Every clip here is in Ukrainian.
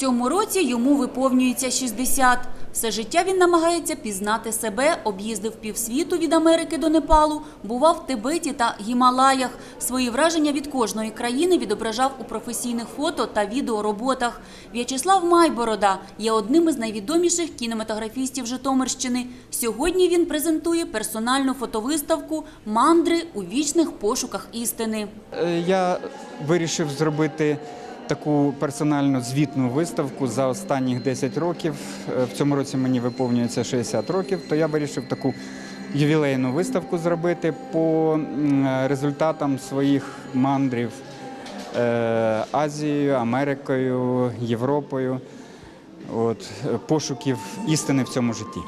Цьому році йому виповнюється 60. Все життя він намагається пізнати себе, об'їздив півсвіту від Америки до Непалу, бував в Тибеті та Гімалаях. Свої враження від кожної країни відображав у професійних фото та відеороботах. В'ячеслав Майборода є одним із найвідоміших кінематографістів Житомирщини. Сьогодні він презентує персональну фотовиставку «Мандри у вічних пошуках істини». Е, Я вирішив зробити таку персональну звітну виставку за останніх 10 років. Е, В цьому році мені виповнюється 60 років, то я вирішив таку ювілейну виставку зробити по результатам своїх мандрів е, Азією, Америкою, Європою, от, е, пошуків істини в цьому житті.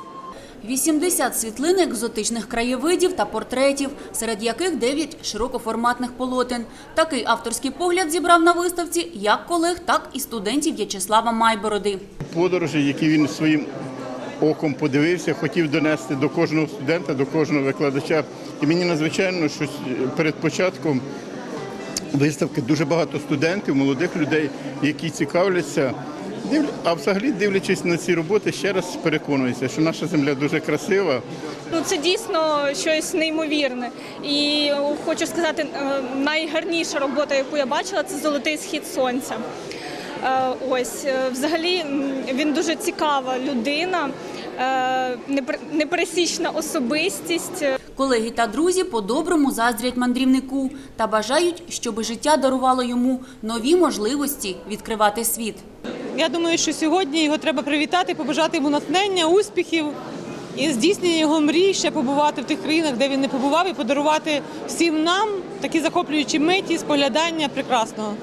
80 світлин екзотичних краєвидів та портретів, серед яких 9 широкоформатних полотен. Такий авторський погляд зібрав на виставці як колег, так і студентів В'ячеслава Майбороди. подорожі, які він своїм оком подивився, хотів донести до кожного студента, до кожного викладача. І мені надзвичайно, що перед початком виставки дуже багато студентів, молодих людей, які цікавляться. Див- А взагалі, дивлячись на ці роботи, ще раз переконуюся, що наша земля дуже красива. Ну це дійсно щось неймовірне. І хочу сказати, е, найгарніша робота, яку я бачила, це золотий схід сонця. Е, Ось е, взагалі він дуже цікава людина, непер- непересічна особистість. Колеги та друзі по-доброму заздрять мандрівнику та бажають, щоб життя дарувало йому нові можливості відкривати світ. Я думаю, що сьогодні його треба привітати, побажати йому натхнення, успіхів і здійснення його мрій, ще побувати в тих країнах, де він не побував, і подарувати всім нам такі захоплюючі миті, споглядання прекрасного.